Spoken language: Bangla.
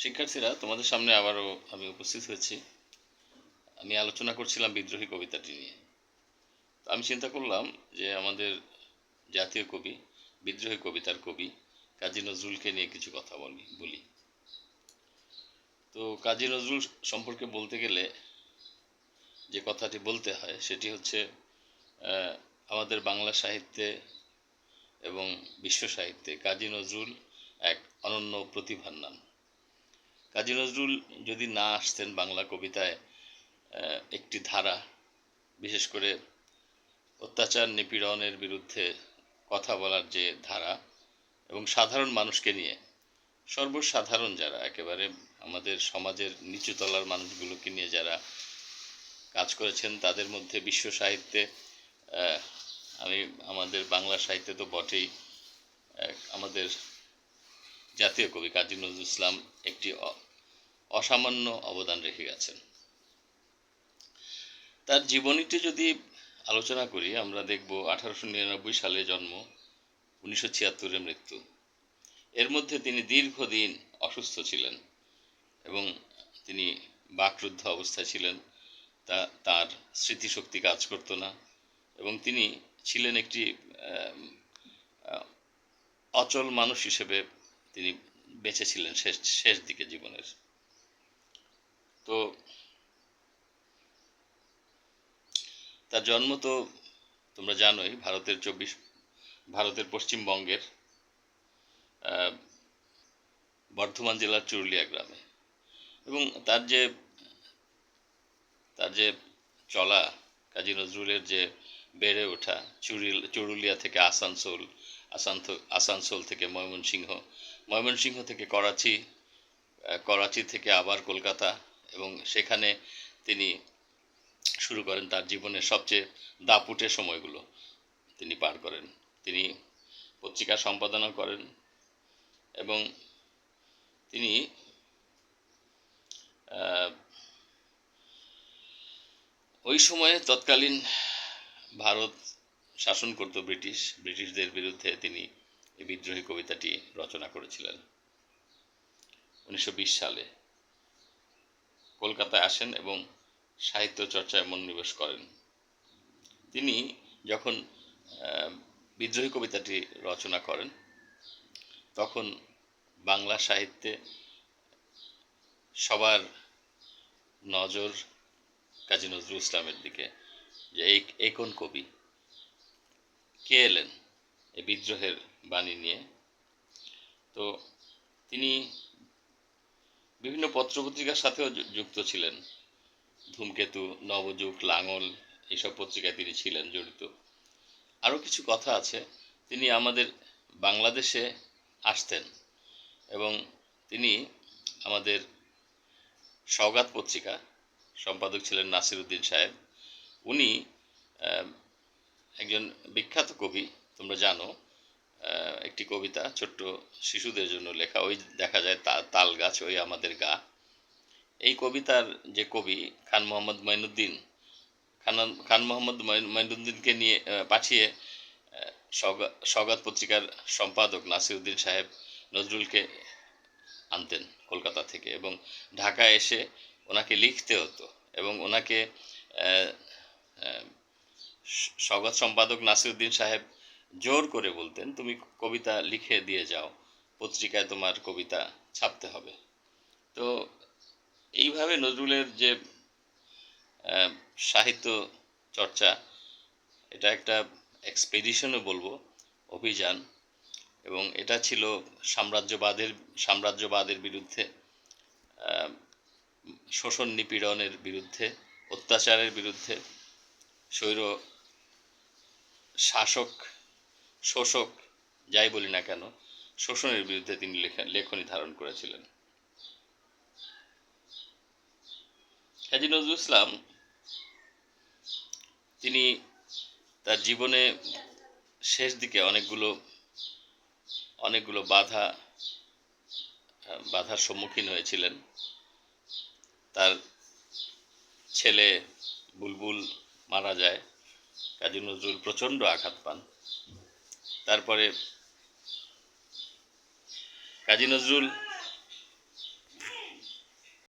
শিক্ষার্থীরা, তোমাদের সামনে আবারও আমি উপস্থিত হয়েছি। আমি আলোচনা করছিলাম বিদ্রোহী কবিতাটি নিয়ে। আমি চিন্তা করলাম যে আমাদের জাতীয় কবি, বিদ্রোহী কবিতার কবি কাজী নজরুলকে নিয়ে কিছু কথা বলি বলি। তো কাজী নজরুল সম্পর্কে বলতে গেলে যে কথাটি বলতে হয় সেটি হচ্ছে আমাদের বাংলা সাহিত্যে এবং বিশ্ব সাহিত্যে কাজী নজরুল এক অনন্য প্রতিভার নাম। কাজী নজরুল যদি না আসতেন বাংলা কবিতায় একটি ধারা, বিশেষ করে অত্যাচার নিপীড়নের বিরুদ্ধে কথা বলার যে ধারা এবং সাধারণ মানুষকে নিয়ে, সর্বসাধারণ যারা, একেবারে আমাদের সমাজের নিচু তলার মানুষগুলোকে নিয়ে যারা কাজ করেছেন, তাদের মধ্যে বিশ্ব সাহিত্যে আমি, আমাদের বাংলা সাহিত্যে তো বটেই আমাদের জাতীয় কবি কাজী নজরুল ইসলাম একটি অসামান্য অবদান রেখে গেছেন। তার জীবনীটি যদি আলোচনা করি, আমরা দেখব আঠারোশো নিরানব্বই সালে জন্ম, উনিশশো ছিয়াত্তরে মৃত্যু। এর মধ্যে তিনি দীর্ঘদিন অসুস্থ ছিলেন এবং তিনি বাকরুদ্ধ অবস্থায় ছিলেন। তা, তার স্মৃতিশক্তি কাজ করতো না এবং তিনি ছিলেন একটি অচল মানুষ হিসেবে তিনি বেঁচে ছিলেন শেষ শেষ দিকে জীবনের। তো তার জন্ম তো তোমরা জানোই, ভারতের চব্বিশ, ভারতের পশ্চিমবঙ্গের বর্ধমান জেলার চুরুলিয়া গ্রামে। এবং তার যে তার যে চলা কাজী নজরুলের যে বেড়ে ওঠা চুরিল, চুরুলিয়া থেকে আসানসোল আসান্ত আসানসোল থেকে ময়মনসিংহ ময়মনসিংহ থেকে করাচি করাচি থেকে আবার কলকাতা এবং সেখানে তিনি শুরু করেন তার জীবনের সবচেয়ে দাপুটে সময়গুলো তিনি পার করেন। তিনি পত্রিকা সম্পাদনা করেন এবং তিনি ওই সময়ে তৎকালীন ভারত শাসন করত ব্রিটিশ, ব্রিটিশদের বিরুদ্ধে তিনি এই বিদ্রোহী কবিতাটি রচনা করেছিলেন। উনিশশো বিশ সালে। কলকাতায় আসেন এবং সাহিত্য চর্চায় মনোনিবেশ করেন। তিনি যখন বিদ্রোহী কবিতাটি রচনা করেন, তখন বাংলা সাহিত্যে সবার নজর কাজী নজরুল ইসলামের দিকে যে এই কোন কবি? কে এলেন? এই বিদ্রোহের বাণী নিয়ে। তো তিনি বিভিন্ন পত্রপত্রিকার সাথেও যুক্ত ছিলেন। ধূমকেতু, নবযুগ, লাঙল এইসব পত্রিকায় তিনি ছিলেন জড়িত। আরও কিছু কথা আছে। তিনি আমাদের বাংলাদেশে আসতেন এবং তিনি আমাদের সওগাত পত্রিকা সম্পাদক ছিলেন নাসিরুদ্দিন সাহেব। উনি একজন বিখ্যাত কবি, তোমরা জানো। একটি কবিতা ছোট্ট শিশুদের জন্য লেখা। ওই দেখা যায় তাল গাছ, ওই আমাদের গা। এই কবিতার যে কবি খান মোহাম্মদ মঈনুদ্দিন খান খান মোহাম্মদ মঈনুদ্দিনকে নিয়ে পাঠিয়ে সওগাত পত্রিকার সম্পাদক নাসিরুদ্দিন সাহেব নজরুলকে আনতেন কলকাতা থেকে এবং ঢাকায় এসে ওনাকে লিখতে হতো এবং ওনাকে সওগাত সম্পাদক নাসিরুদ্দিন সাহেব জোর করে বলতেন, তুমি কবিতা লিখে দিয়ে যাও, পত্রিকায় তোমার কবিতা ছাপতে হবে। তো এইভাবে নজরুলের যে সাহিত্য চর্চা, এটা একটা এক্সপেডিশনও বলব, অভিযান। এবং এটা ছিল সাম্রাজ্যবাদের সাম্রাজ্যবাদের বিরুদ্ধে শোষণ নিপীড়নের বিরুদ্ধে, অত্যাচারের বিরুদ্ধে স্বৈর শাসক শোষক, যাই বলি না কেন, শোষণের বিরুদ্ধে তিনি লেখা, লেখনী ধারণ করেছিলেন। কাজী নজরুল ইসলাম, তিনি তার জীবনে শেষ দিকে অনেকগুলো অনেকগুলো বাধা, বাধার সম্মুখীন হয়েছিলেন। তার ছেলে বুলবুল মারা যায়, কাজী নজরুল প্রচণ্ড আঘাত পান। তারপরে কাজী নজরুল